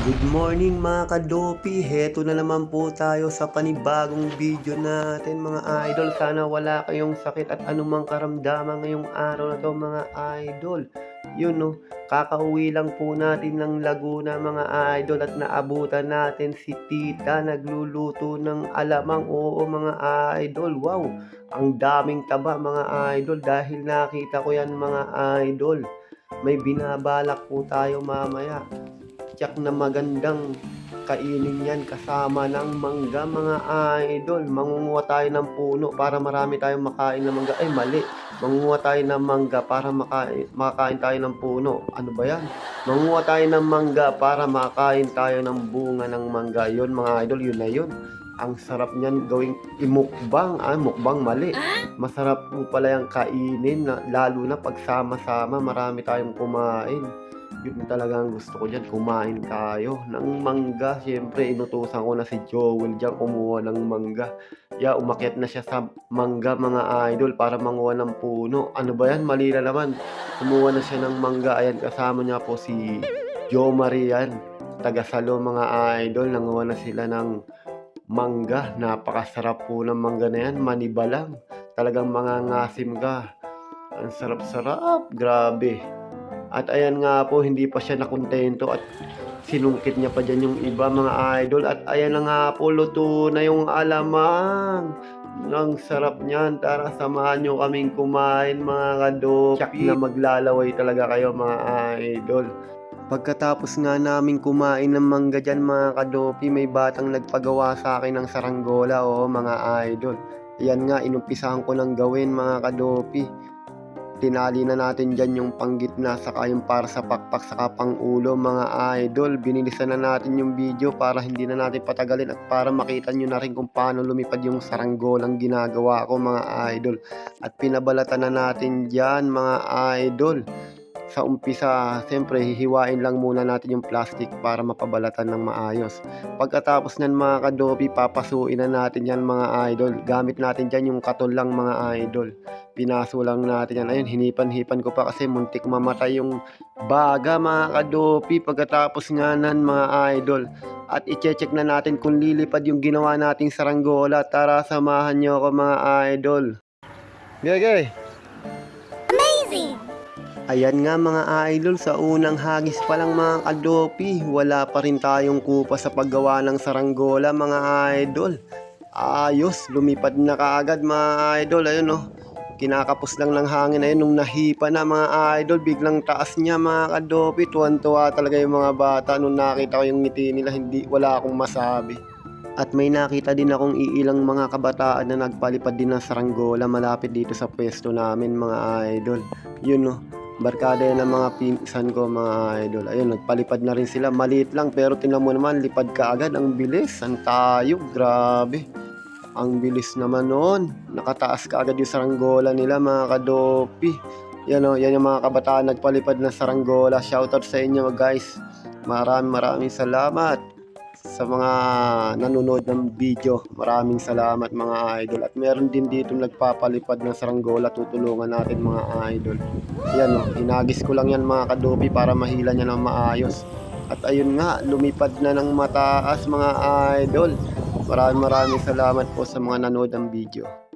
Good morning mga kadopi, heto na naman po tayo sa panibagong video natin mga idol. Sana wala kayong sakit at anumang karamdaman ngayong araw na to mga idol. Yun no, kakauwi lang po natin ng Laguna mga idol at naabutan natin si tita nagluluto ng alamang. Oo mga idol, wow, ang daming taba mga idol dahil nakita ko yan mga idol. May binabalak po tayo mamaya tiyak na magandang kainin yan kasama ng mangga mga idol. Mangunguha tayo ng puno para marami tayong makain ng mangga. Ay mali, mangunguha tayo ng mangga para makain, makakain tayo ng puno. Ano ba yan? Mangunguha tayo ng mangga para makain tayo ng bunga ng mangga. Yun mga idol, yun na yun. Ang sarap niyan gawing imukbang. Ah, mukbang mali. Masarap po pala yung kainin, lalo na pag sama-sama, marami tayong kumain yun talaga ang gusto ko dyan, kumain tayo ng mangga. Siyempre, inutusan ko na si Joel dyan kumuha ng mangga. Ya, umakyat na siya sa mangga mga idol para manguha ng puno. Ano ba yan? Mali na naman. Kumuha na siya ng mangga. Ayan, kasama niya po si Joe Marian. Taga Salo mga idol. Nanguha na sila ng mangga. Napakasarap po ng mangga na yan. Maniba lang. Talagang mga ngasim ka. Ang sarap-sarap. Grabe. At ayan nga po, hindi pa siya nakontento at sinungkit niya pa dyan yung iba mga idol. At ayan na nga po, luto na yung alamang. Ang sarap niyan. Tara, samahan nyo kaming kumain mga kadopi. Tiyak na maglalaway talaga kayo mga idol. Pagkatapos nga namin kumain ng mangga dyan mga kadopi, may batang nagpagawa sa akin ng saranggola o mga idol. Ayan nga, inumpisahan ko ng gawin mga kadopi tinali na natin dyan yung panggitna saka yung para sa pakpak saka pang ulo mga idol. Binilisan na natin yung video para hindi na natin patagalin at para makita nyo na rin kung paano lumipad yung saranggolang ginagawa ko mga idol. At pinabalatan na natin dyan mga idol sa umpisa, siyempre hihiwain lang muna natin yung plastic para mapabalatan ng maayos. Pagkatapos nan mga kadopi, papasuin na natin yan mga idol. Gamit natin dyan yung katol lang mga idol. Pinaso lang natin yan. Ayun, hinipan-hipan ko pa kasi muntik mamatay yung baga mga kadopi. Pagkatapos nga nan mga idol. At i-check na natin kung lilipad yung ginawa nating saranggola. Tara, samahan nyo ako mga idol. Gagay! Ayan nga mga idol, sa unang hagis pa lang mga kadopi, wala pa rin tayong kupa sa paggawa ng saranggola mga idol. Ayos, lumipad na kaagad mga idol, ayun oh. Kinakapos lang ng hangin ayun nung nahipa na mga idol, biglang taas niya mga kadopi. Tuwan-tuwa talaga yung mga bata nung nakita ko yung ngiti nila, hindi, wala akong masabi. At may nakita din akong iilang mga kabataan na nagpalipad din ng saranggola malapit dito sa pwesto namin mga idol. Yun no, barkada yan ng mga pinsan ko mga idol. Ayun, nagpalipad na rin sila. Maliit lang pero tinan mo naman, lipad ka agad. Ang bilis, ang tayo, grabe. Ang bilis naman noon. Nakataas ka agad yung saranggola nila mga kadopi. Yan o, yan yung mga kabataan nagpalipad ng saranggola. Shoutout sa inyo guys. Maraming maraming salamat sa mga nanonood ng video. Maraming salamat mga idol. At meron din dito nagpapalipad ng saranggola. Tutulungan natin mga idol. Yan o, hinagis ko lang yan mga kadopi para mahila niya ng maayos. At ayun nga, lumipad na ng mataas mga idol. Maraming maraming salamat po sa mga nanood ng video.